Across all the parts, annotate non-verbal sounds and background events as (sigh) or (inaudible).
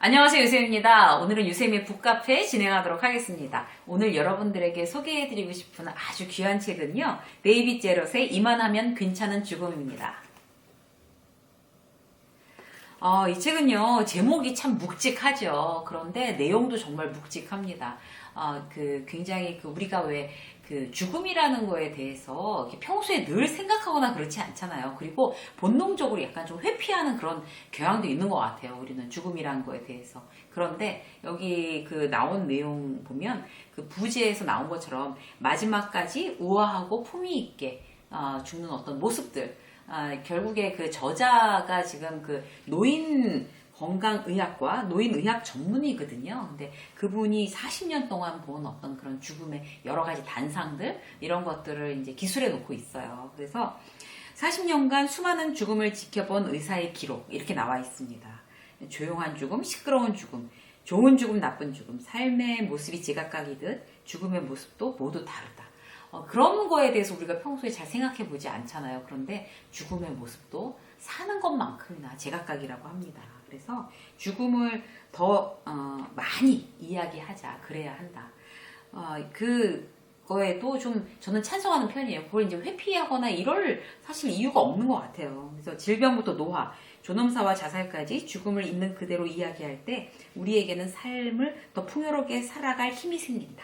안녕하세요 유세입니다. 오늘은 유세미의 북카페 진행하도록 하겠습니다. 오늘 여러분들에게 소개해드리고 싶은 아주 귀한 책은요. 데이빗 제럿의 이만하면 괜찮은 죽음입니다. 어, 이 책은요, 제목이 참 묵직하죠. 그런데 내용도 정말 묵직합니다. 어, 그, 굉장히 그, 우리가 왜, 그, 죽음이라는 거에 대해서 평소에 늘 생각하거나 그렇지 않잖아요. 그리고 본능적으로 약간 좀 회피하는 그런 경향도 있는 것 같아요. 우리는 죽음이라는 거에 대해서. 그런데 여기 그 나온 내용 보면 그 부제에서 나온 것처럼 마지막까지 우아하고 품위 있게 어, 죽는 어떤 모습들, 아, 결국에 그 저자가 지금 그 노인 건강의학과 노인의학 전문의거든요. 근데 그분이 40년 동안 본 어떤 그런 죽음의 여러 가지 단상들, 이런 것들을 이제 기술해 놓고 있어요. 그래서 40년간 수많은 죽음을 지켜본 의사의 기록, 이렇게 나와 있습니다. 조용한 죽음, 시끄러운 죽음, 좋은 죽음, 나쁜 죽음, 삶의 모습이 제각각이듯 죽음의 모습도 모두 다르다. 어, 그런 거에 대해서 우리가 평소에 잘 생각해 보지 않잖아요. 그런데 죽음의 모습도 사는 것만큼이나 제각각이라고 합니다. 그래서 죽음을 더 어, 많이 이야기하자 그래야 한다. 어, 그거에도 좀 저는 찬성하는 편이에요. 그걸 이제 회피하거나 이럴 사실 이유가 없는 것 같아요. 그래서 질병부터 노화, 존엄사와 자살까지 죽음을 있는 그대로 이야기할 때 우리에게는 삶을 더 풍요롭게 살아갈 힘이 생긴다.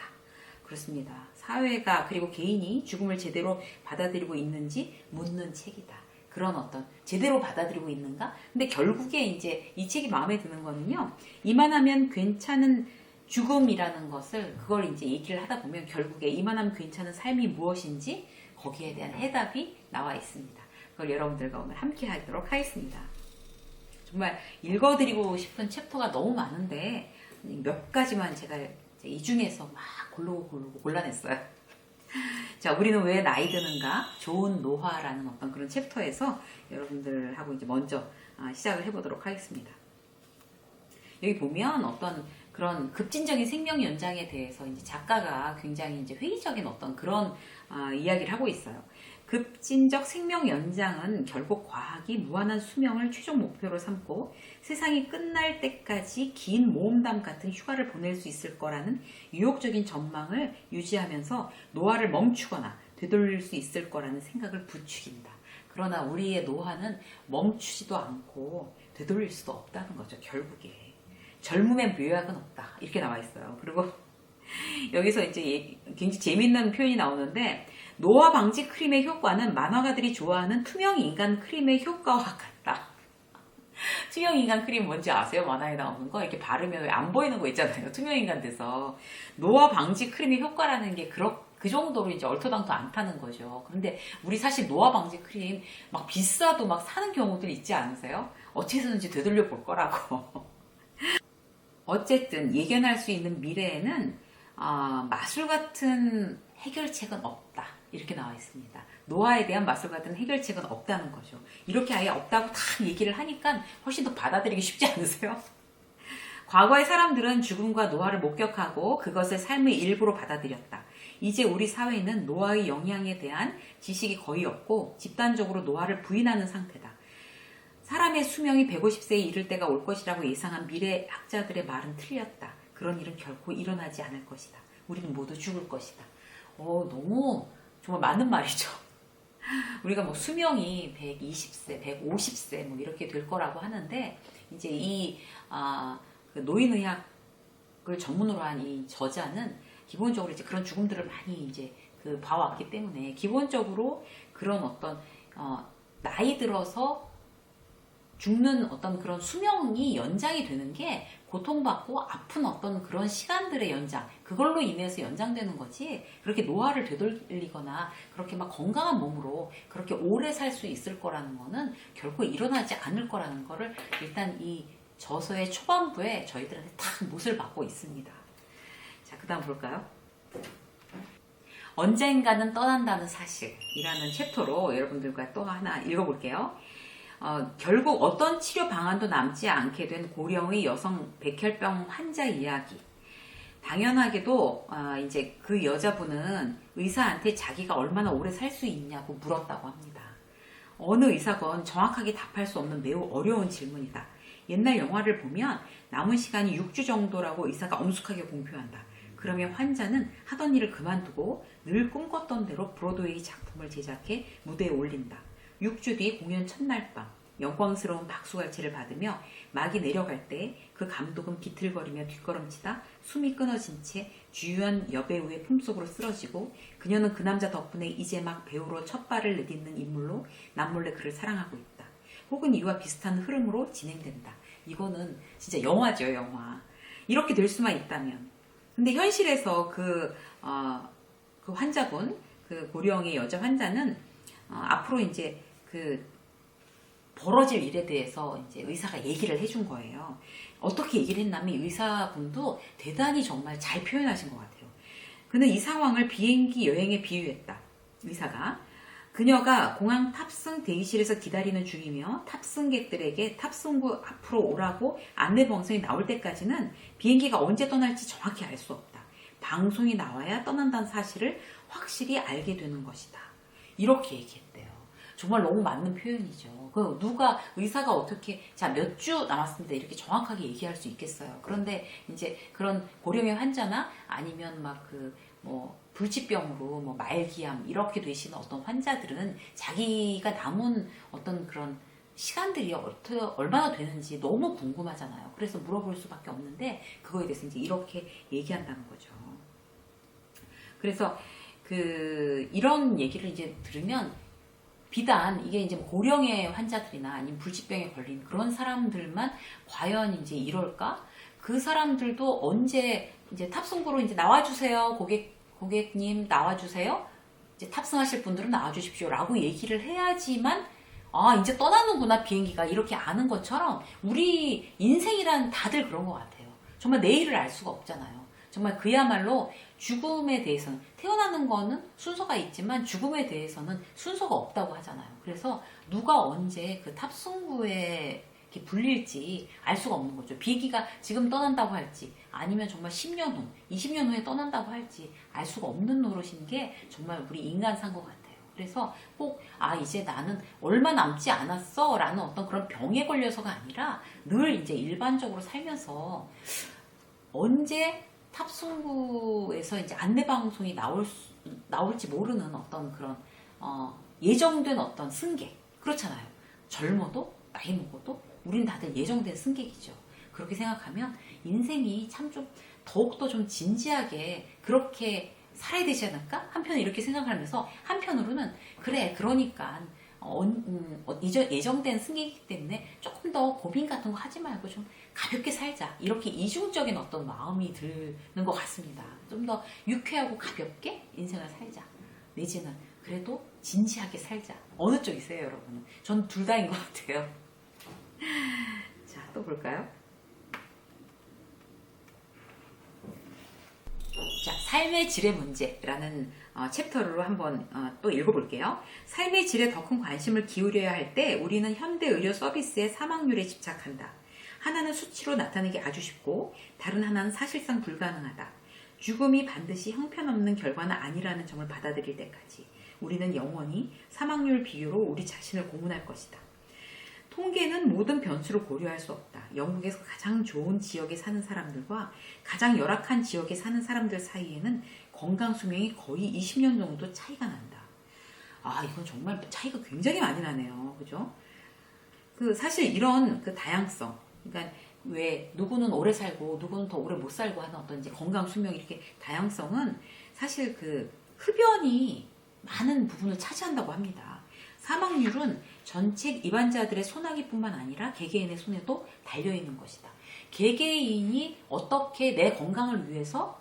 그렇습니다. 사회가 그리고 개인이 죽음을 제대로 받아들이고 있는지 묻는 책이다. 그런 어떤 제대로 받아들이고 있는가? 근데 결국에 이제 이 책이 마음에 드는 거는요. 이만하면 괜찮은 죽음이라는 것을 그걸 이제 얘기를 하다 보면 결국에 이만하면 괜찮은 삶이 무엇인지 거기에 대한 해답이 나와 있습니다. 그걸 여러분들과 오늘 함께 하도록 하겠습니다. 정말 읽어드리고 싶은 챕터가 너무 많은데 몇 가지만 제가 이 중에서 막 고르고 고르고 골라냈어요. 자, 우리는 왜 나이 드는가? 좋은 노화라는 어떤 그런 챕터에서 여러분들하고 이제 먼저 아, 시작을 해보도록 하겠습니다. 여기 보면 어떤 그런 급진적인 생명 연장에 대해서 이제 작가가 굉장히 이제 회의적인 어떤 그런 아, 이야기를 하고 있어요. 급진적 생명 연장은 결국 과학이 무한한 수명을 최종 목표로 삼고 세상이 끝날 때까지 긴 모험담 같은 휴가를 보낼 수 있을 거라는 유혹적인 전망을 유지하면서 노화를 멈추거나 되돌릴 수 있을 거라는 생각을 부추긴다. 그러나 우리의 노화는 멈추지도 않고 되돌릴 수도 없다는 거죠, 결국에. 젊음의 묘약은 없다. 이렇게 나와 있어요. 그리고 (laughs) 여기서 이제 굉장히 재밌는 표현이 나오는데 노화 방지 크림의 효과는 만화가들이 좋아하는 투명 인간 크림의 효과와 같다. (laughs) 투명 인간 크림 뭔지 아세요? 만화에 나오는 거 이렇게 바르면 왜안 보이는 거 있잖아요. (laughs) 투명 인간 돼서 노화 방지 크림의 효과라는 게 그렇 그 정도로 이제 얼토당토 않다는 거죠. 그런데 우리 사실 노화 방지 크림 막 비싸도 막 사는 경우들 있지 않으세요? 어떻게 해서든지 되돌려 볼 거라고. (laughs) 어쨌든 예견할 수 있는 미래에는 아, 마술 같은 해결책은 없다. 이렇게 나와 있습니다. 노화에 대한 마술 같은 해결책은 없다는 거죠. 이렇게 아예 없다고 다 얘기를 하니까 훨씬 더 받아들이기 쉽지 않으세요? 과거의 사람들은 죽음과 노화를 목격하고 그것을 삶의 일부로 받아들였다. 이제 우리 사회는 노화의 영향에 대한 지식이 거의 없고 집단적으로 노화를 부인하는 상태다. 사람의 수명이 150세에 이를 때가 올 것이라고 예상한 미래 학자들의 말은 틀렸다. 그런 일은 결코 일어나지 않을 것이다. 우리는 모두 죽을 것이다. 어, 너무 정말 맞는 말이죠. (laughs) 우리가 뭐 수명이 120세, 150세 뭐 이렇게 될 거라고 하는데 이제 이 아, 그 노인의학을 전문으로 한 이 저자는 기본적으로 이제 그런 죽음들을 많이 이제 그 봐왔기 때문에 기본적으로 그런 어떤 어, 나이 들어서 죽는 어떤 그런 수명이 연장이 되는 게 고통받고 아픈 어떤 그런 시간들의 연장 그걸로 인해서 연장되는 거지 그렇게 노화를 되돌리거나 그렇게 막 건강한 몸으로 그렇게 오래 살 수 있을 거라는 거는 결코 일어나지 않을 거라는 거를 일단 이 저서의 초반부에 저희들한테 딱 못을 받고 있습니다. 자, 그 다음 볼까요? 언젠가는 떠난다는 사실이라는 챕터로 여러분들과 또 하나 읽어볼게요. 어, 결국 어떤 치료 방안도 남지 않게 된 고령의 여성 백혈병 환자 이야기. 당연하게도 어, 이제 그 여자분은 의사한테 자기가 얼마나 오래 살 수 있냐고 물었다고 합니다. 어느 의사건 정확하게 답할 수 없는 매우 어려운 질문이다. 옛날 영화를 보면 남은 시간이 6주 정도라고 의사가 엄숙하게 공표한다. 그러면 환자는 하던 일을 그만두고 늘 꿈꿨던 대로 브로드웨이 작품을 제작해 무대에 올린다. 6주 뒤 공연 첫날 밤 영광스러운 박수갈채를 받으며 막이 내려갈 때 그 감독은 비틀거리며 뒷걸음치다 숨이 끊어진 채 주연 여배우의 품속으로 쓰러지고 그녀는 그 남자 덕분에 이제 막 배우로 첫 발을 내딛는 인물로 남몰래 그를 사랑하고 있다. 혹은 이와 비슷한 흐름으로 진행된다. 이거는 진짜 영화죠, 영화. 이렇게 될 수만 있다면. 근데 현실에서 그, 어, 그 환자분, 그 고령의 여자 환자는 어, 앞으로 이제 그 벌어질 일에 대해서 이제 의사가 얘기를 해준 거예요. 어떻게 얘기를 했냐면 의사분도 대단히 정말 잘 표현하신 것 같아요. 그는 이 상황을 비행기 여행에 비유했다. 의사가. 그녀가 공항 탑승 대기실에서 기다리는 중이며 탑승객들에게 탑승구 앞으로 오라고 안내 방송이 나올 때까지는 비행기가 언제 떠날지 정확히 알 수 없다. 방송이 나와야 떠난다는 사실을 확실히 알게 되는 것이다. 이렇게 얘기했대요. 정말 너무 맞는 표현이죠. 그 누가 의사가 어떻게 자 몇 주 남았습니다 이렇게 정확하게 얘기할 수 있겠어요. 그런데 이제 그런 고령의 환자나 아니면 막 그 뭐 불치병으로 뭐 말기암 이렇게 되시는 어떤 환자들은 자기가 남은 어떤 그런 시간들이 어떻게 얼마나 되는지 너무 궁금하잖아요. 그래서 물어볼 수밖에 없는데 그거에 대해서 이제 이렇게 얘기한다는 거죠. 그래서 그 이런 얘기를 이제 들으면 비단 이게 이제 뭐 고령의 환자들이나 아니면 불치병에 걸린 그런 사람들만 과연 이제 이럴까? 그 사람들도 언제 이제 탑승구로 이제 나와주세요. 고객, 고객님 나와주세요. 이제 탑승하실 분들은 나와주십시오 라고 얘기를 해야지만 아, 이제 떠나는구나, 비행기가. 이렇게 아는 것처럼 우리 인생이란 다들 그런 것 같아요. 정말 내일을 알 수가 없잖아요. 정말 그야말로 죽음에 대해서는 태어나는 거는 순서가 있지만 죽음에 대해서는 순서가 없다고 하잖아요. 그래서 누가 언제 그 탑승구에 불릴지 알 수가 없는 거죠. 비행기가 지금 떠난다고 할지 아니면 정말 10년 후, 20년 후에 떠난다고 할지 알 수가 없는 노릇인 게 정말 우리 인간 산 것 같아요. 그래서 꼭, 아, 이제 나는 얼마 남지 않았어. 라는 어떤 그런 병에 걸려서가 아니라 늘 이제 일반적으로 살면서 언제 탑승구에서 이제 안내 방송이 나올 수- 나올지 모르는 어떤 그런 어, 예정된 어떤 승객 그렇잖아요. 젊어도 나이 먹어도 우린 다들 예정된 승객이죠. 그렇게 생각하면 인생이 참 좀 더욱더 좀 진지하게 그렇게 살아야 되지 않을까? 한편은 이렇게 생각하면서 한편으로는 그래 그러니까 어, 음, 어, 예정- 예정된 승객이기 때문에 조금 더 고민 같은 거 하지 말고 좀 가볍게 살자. 이렇게 이중적인 어떤 마음이 드는 것 같습니다. 좀 더 유쾌하고 가볍게 인생을 살자. 내지는 그래도 진지하게 살자. 어느 쪽이세요, 여러분은? 전 둘 다인 것 같아요. (laughs) 자, 또 볼까요? 자, 삶의 질의 문제라는 어, 챕터로 한번 어, 또 읽어볼게요. 삶의 질에 더 큰 관심을 기울여야 할 때 우리는 현대 의료 서비스의 사망률에 집착한다. 하나는 수치로 나타내기 아주 쉽고 다른 하나는 사실상 불가능하다. 죽음이 반드시 형편없는 결과는 아니라는 점을 받아들일 때까지 우리는 영원히 사망률 비교로 우리 자신을 고문할 것이다. 통계는 모든 변수를 고려할 수 없다. 영국에서 가장 좋은 지역에 사는 사람들과 가장 열악한 지역에 사는 사람들 사이에는 건강 수명이 거의 20년 정도 차이가 난다. 아, 이건 정말 차이가 굉장히 많이 나네요. 그죠? 그 사실 이런 그 다양성, 그러니까 왜 누구는 오래 살고 누구는 더 오래 못 살고 하는 어떤 이제 건강 수명 이렇게 다양성은 사실 그 흡연이 많은 부분을 차지한다고 합니다. 사망률은 전체 입안자들의 손아귀뿐만 아니라 개개인의 손에도 달려 있는 것이다. 개개인이 어떻게 내 건강을 위해서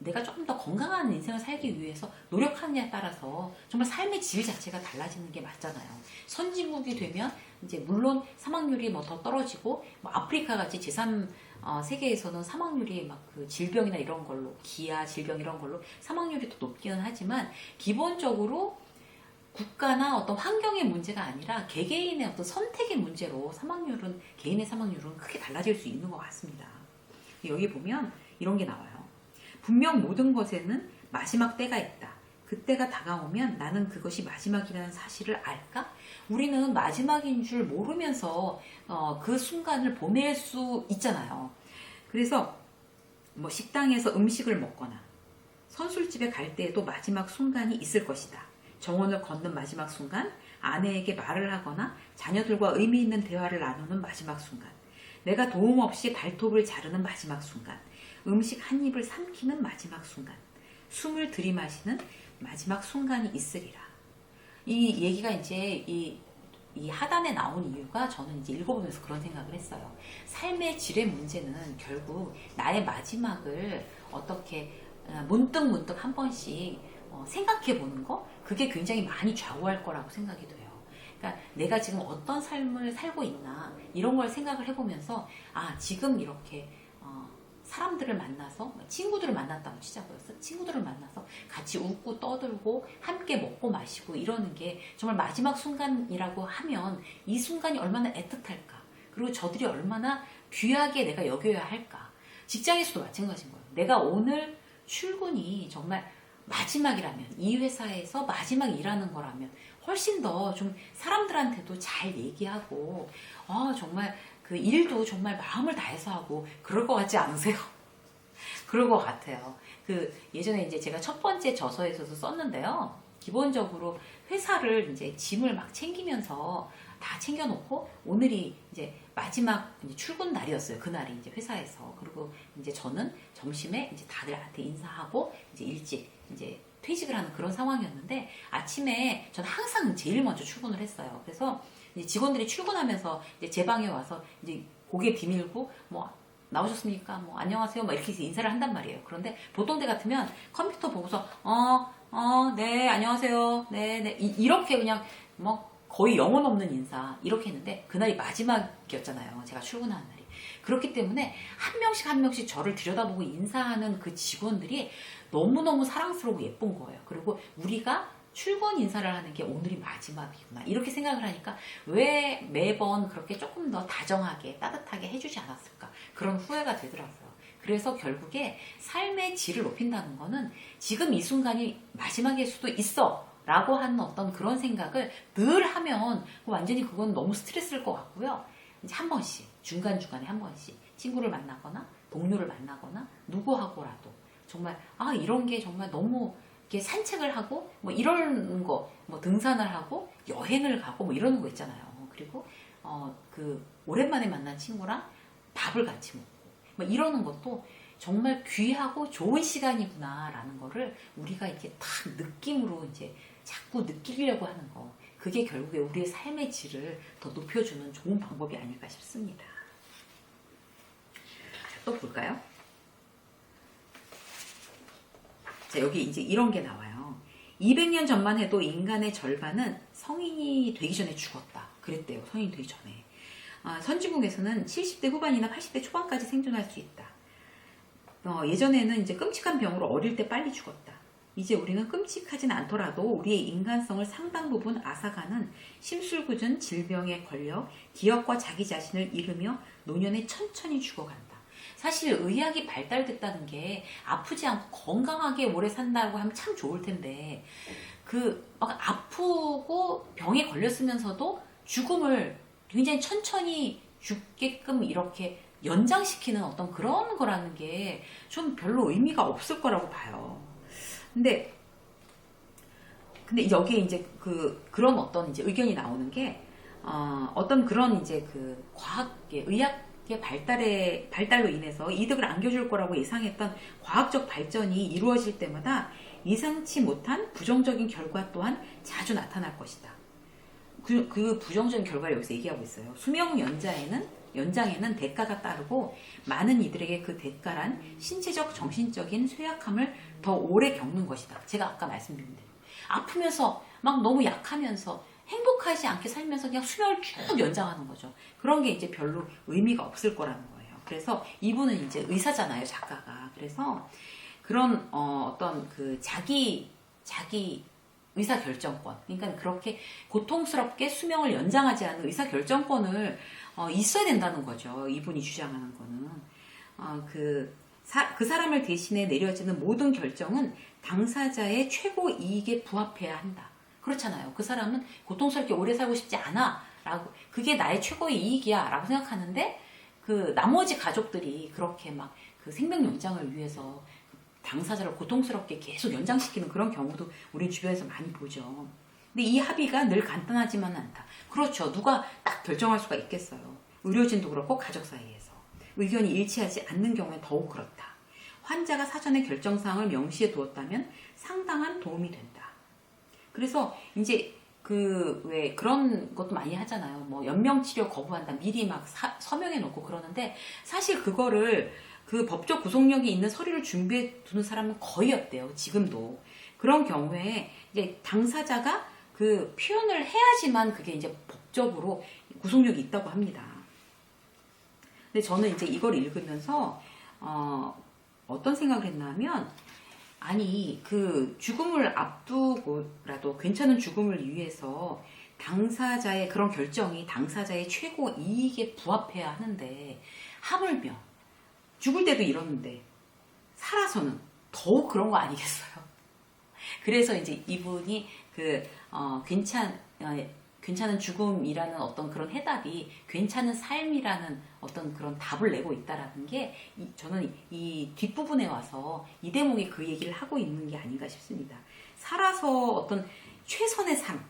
내가 조금 더 건강한 인생을 살기 위해서 노력하느냐에 따라서 정말 삶의 질 자체가 달라지는 게 맞잖아요. 선진국이 되면 이제 물론 사망률이 뭐 더 떨어지고 뭐 아프리카 같이 제3 어, 세계에서는 사망률이 막 그 질병이나 이런 걸로 기아 질병 이런 걸로 사망률이 더 높기는 하지만 기본적으로 국가나 어떤 환경의 문제가 아니라 개개인의 어떤 선택의 문제로 사망률은 개인의 사망률은 크게 달라질 수 있는 것 같습니다. 여기 보면 이런 게 나와요. 분명 모든 것에는 마지막 때가 있다. 그때가 다가오면 나는 그것이 마지막이라는 사실을 알까? 우리는 마지막인 줄 모르면서 어, 그 순간을 보낼 수 있잖아요. 그래서 뭐 식당에서 음식을 먹거나 선술집에 갈 때에도 마지막 순간이 있을 것이다. 정원을 걷는 마지막 순간, 아내에게 말을 하거나 자녀들과 의미 있는 대화를 나누는 마지막 순간, 내가 도움 없이 발톱을 자르는 마지막 순간, 음식 한 입을 삼키는 마지막 순간, 숨을 들이마시는 마지막 순간이 있으리라. 이 얘기가 이제 이, 이 하단에 나온 이유가 저는 이제 읽어보면서 그런 생각을 했어요. 삶의 질의 문제는 결국 나의 마지막을 어떻게 어, 문득 문득 한 번씩 어, 생각해 보는 거 그게 굉장히 많이 좌우할 거라고 생각이 돼요. 그러니까 내가 지금 어떤 삶을 살고 있나 이런 걸 생각을 해보면서 아 지금 이렇게 어, 사람들을 만나서 친구들을 만났다고 치자고요. 친구들을 만나서 같이 웃고 떠들고 함께 먹고 마시고 이러는 게 정말 마지막 순간이라고 하면 이 순간이 얼마나 애틋할까 그리고 저들이 얼마나 귀하게 내가 여겨야 할까 직장에서도 마찬가지인 거예요. 내가 오늘 출근이 정말 마지막이라면 이 회사에서 마지막 일하는 거라면 훨씬 더 좀 사람들한테도 잘 얘기하고 아 정말 그 일도 정말 마음을 다해서 하고 그럴 것 같지 않으세요? (laughs) 그럴 것 같아요. 그 예전에 이제 제가 첫 번째 저서에서도 썼는데요. 기본적으로 회사를 이제 짐을 막 챙기면서 다 챙겨놓고 오늘이 이제 마지막 이제 출근 날이었어요. 그날이 이제 회사에서 그리고 이제 저는 점심에 이제 다들한테 인사하고 이제 일찍 이제 퇴직을 하는 그런 상황이었는데 아침에 저는 항상 제일 먼저 출근을 했어요. 그래서 직원들이 출근하면서 이제 제 방에 와서 이제 고개 비밀고 뭐 나오셨습니까? 뭐 안녕하세요. 막 이렇게 인사를 한단 말이에요. 그런데 보통 때 같으면 컴퓨터 보고서 어, 어, 네, 안녕하세요. 네, 네. 이, 렇게 그냥 뭐 거의 영혼 없는 인사 이렇게 했는데 그날이 마지막이었잖아요. 제가 출근하는 날이. 그렇기 때문에 한 명씩 한 명씩 저를 들여다보고 인사하는 그 직원들이 너무너무 사랑스러우고 예쁜 거예요. 그리고 우리가 출근 인사를 하는 게 오늘이 마지막이구나. 이렇게 생각을 하니까 왜 매번 그렇게 조금 더 다정하게, 따뜻하게 해주지 않았을까. 그런 후회가 되더라고요. 그래서 결국에 삶의 질을 높인다는 거는 지금 이 순간이 마지막일 수도 있어. 라고 하는 어떤 그런 생각을 늘 하면 완전히 그건 너무 스트레스일 것 같고요. 이제 한 번씩, 중간중간에 한 번씩 친구를 만나거나 동료를 만나거나 누구하고라도 정말 아 이런 게 정말 너무 이렇게 산책을 하고 뭐 이런 거 뭐 등산을 하고 여행을 가고 뭐 이러는 거 있잖아요. 그리고 어 그 오랜만에 만난 친구랑 밥을 같이 먹고 뭐 이러는 것도 정말 귀하고 좋은 시간이구나라는 거를 우리가 이렇게 딱 느낌으로 이제 자꾸 느끼려고 하는 거. 그게 결국에 우리의 삶의 질을 더 높여주는 좋은 방법이 아닐까 싶습니다. 또 볼까요? 자, 여기 이제 이런 게 나와요. 200년 전만 해도 인간의 절반은 성인이 되기 전에 죽었다. 그랬대요. 성인이 되기 전에. 아, 선진국에서는 70대 후반이나 80대 초반까지 생존할 수 있다. 어, 예전에는 이제 끔찍한 병으로 어릴 때 빨리 죽었다. 이제 우리는 끔찍하진 않더라도 우리의 인간성을 상당 부분 앗아가는 심술궂은 질병에 걸려 기억과 자기 자신을 잃으며 노년에 천천히 죽어간다. 사실 의학이 발달됐다는 게 아프지 않고 건강하게 오래 산다고 하면 참 좋을 텐데 그 막 아프고 병에 걸렸으면서도 죽음을 굉장히 천천히 죽게끔 이렇게 연장시키는 어떤 그런 거라는 게 좀 별로 의미가 없을 거라고 봐요. 근데 근데 여기에 이제 그 그런 어떤 이제 의견이 나오는 게 어, 어떤 그런 이제 그 과학의 의학 의 발달에 발달로 인해서 이득을 안겨줄 거라고 예상했던 과학적 발전이 이루어질 때마다 예상치 못한 부정적인 결과 또한 자주 나타날 것이다. 그, 그 부정적인 결과를 여기서 얘기하고 있어요. 수명 연자에는 연장에는 대가가 따르고 많은 이들에게 그 대가란 신체적 정신적인 쇠약함을 더 오래 겪는 것이다. 제가 아까 말씀드린 대로 아프면서 막 너무 약하면서 행복하지 않게 살면서 그냥 수명을 쭉 연장하는 거죠. 그런 게 이제 별로 의미가 없을 거라는 거예요. 그래서 이분은 이제 의사잖아요, 작가가. 그래서 그런 어, 어떤 그 자기 자기 의사 결정권. 그러니까 그렇게 고통스럽게 수명을 연장하지 않은 의사 결정권을 어, 있어야 된다는 거죠. 이분이 주장하는 거는 어, 그 사- 그 사람을 대신해 내려지는 모든 결정은 당사자의 최고 이익에 부합해야 한다. 그렇잖아요. 그 사람은 고통스럽게 오래 살고 싶지 않아. 라고, 그게 나의 최고의 이익이야. 라고 생각하는데, 그 나머지 가족들이 그렇게 막 그 생명 연장을 위해서 당사자를 고통스럽게 계속 연장시키는 그런 경우도 우리 주변에서 많이 보죠. 근데 이 합의가 늘 간단하지만 않다. 그렇죠. 누가 딱 결정할 수가 있겠어요. 의료진도 그렇고 가족 사이에서. 의견이 일치하지 않는 경우엔 더욱 그렇다. 환자가 사전에 결정사항을 명시해 두었다면 상당한 도움이 된다. 그래서 이제 그 왜 그런 것도 많이 하잖아요. 뭐 연명 치료 거부한다. 미리 막 사- 서명해 놓고 그러는데 사실 그거를 그 법적 구속력이 있는 서류를 준비해 두는 사람은 거의 없대요. 지금도. 그런 경우에 이제 당사자가 그 표현을 해야지만 그게 이제 법적으로 구속력이 있다고 합니다. 근데 저는 이제 이걸 읽으면서 어, 어떤 생각을 했나 하면 아니 그 죽음을 앞두고라도 괜찮은 죽음을 위해서 당사자의 그런 결정이 당사자의 최고 이익에 부합해야 하는데 하물며 죽을 때도 이러는데 살아서는 더욱 그런 거 아니겠어요? (laughs) 그래서 이제 이분이 그 어, 괜찮 어, 괜찮은 죽음이라는 어떤 그런 해답이 괜찮은 삶이라는 어떤 그런 답을 내고 있다라는 게 이- 저는 이 뒷부분에 와서 이 대목이 그 얘기를 하고 있는 게 아닌가 싶습니다. 살아서 어떤 최선의 삶,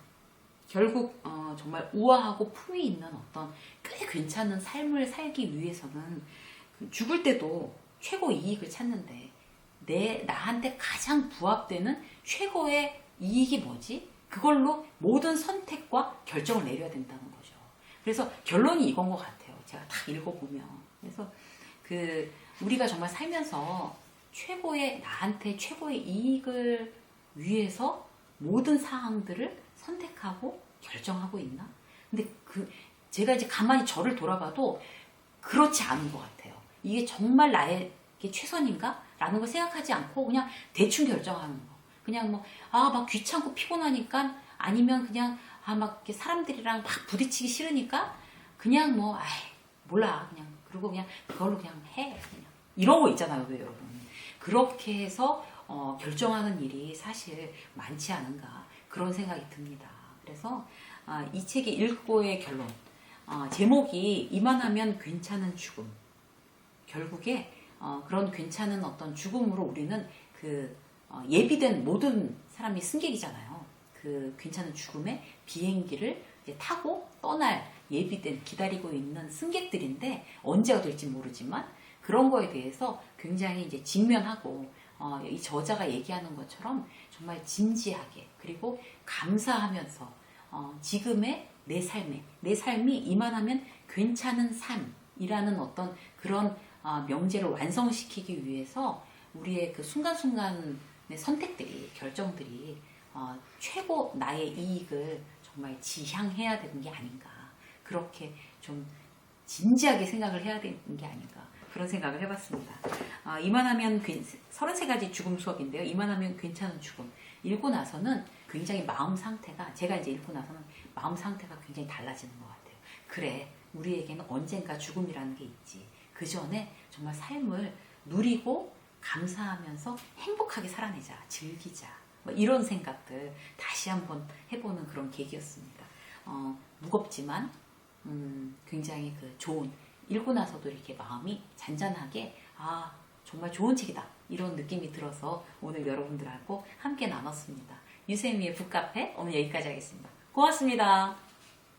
결국 어, 정말 우아하고 품위 있는 어떤 꽤 괜찮은 삶을 살기 위해서는 그 죽을 때도 최고 이익을 찾는데 내 나한테 가장 부합되는 최고의 이익이 뭐지? 그걸로 모든 선택과 결정을 내려야 된다는 거죠. 그래서 결론이 이건 것 같아요. 제가 다 읽어보면. 그래서 그 우리가 정말 살면서 최고의 나한테 최고의 이익을 위해서 모든 사항들을 선택하고 결정하고 있나? 근데 그 제가 이제 가만히 저를 돌아봐도 그렇지 않은 것 같아요. 이게 정말 나에게 최선인가? 라는 걸 생각하지 않고 그냥 대충 결정하는 거. 그냥 뭐, 아, 막 귀찮고 피곤하니까 아니면 그냥, 아, 막 사람들이랑 막 부딪히기 싫으니까 그냥 뭐, 아이, 몰라. 그냥, 그리고 그냥 그걸로 그냥 해. 그냥. 거 있잖아요, 왜 여러분. 그렇게 해서 어, 결정하는 일이 사실 많지 않은가. 그런 생각이 듭니다. 그래서 아, 이 책의 읽고의 결론. 어, 제목이 이만하면 괜찮은 죽음. 결국에 어, 그런 괜찮은 어떤 죽음으로 우리는 그 어, 예비된 모든 사람이 승객이잖아요. 그 괜찮은 죽음의 비행기를 타고 떠날 예비된 기다리고 있는 승객들인데 언제가 될지 모르지만 그런 거에 대해서 굉장히 이제 직면하고 어, 이 저자가 얘기하는 것처럼 정말 진지하게 그리고 감사하면서 어, 지금의 내 삶에 내 삶이 이만하면 괜찮은 삶이라는 어떤 그런 어, 명제를 완성시키기 위해서 우리의 그 순간순간의 선택들이 결정들이 어, 최고 나의 이익을 정말 지향해야 되는 게 아닌가 그렇게 좀 진지하게 생각을 해야 되는 게 아닌가 그런 생각을 해봤습니다. 아, 이만하면 괜, 33가지 죽음 수업인데요. 이만하면 괜찮은 죽음. 읽고 나서는 굉장히 마음 상태가 제가 이제 읽고 나서는 마음 상태가 굉장히 달라지는 것 같아요. 그래 우리에게는 언젠가 죽음이라는 게 있지. 그 전에 정말 삶을 누리고 감사하면서 행복하게 살아내자, 즐기자. 뭐 이런 생각들 다시 한번 해보는 그런 계기였습니다. 어, 무겁지만 음, 굉장히 그 좋은 읽고 나서도 이렇게 마음이 잔잔하게 아 정말 좋은 책이다 이런 느낌이 들어서 오늘 여러분들하고 함께 나눴습니다. 유세미의 북카페 오늘 여기까지 하겠습니다. 고맙습니다.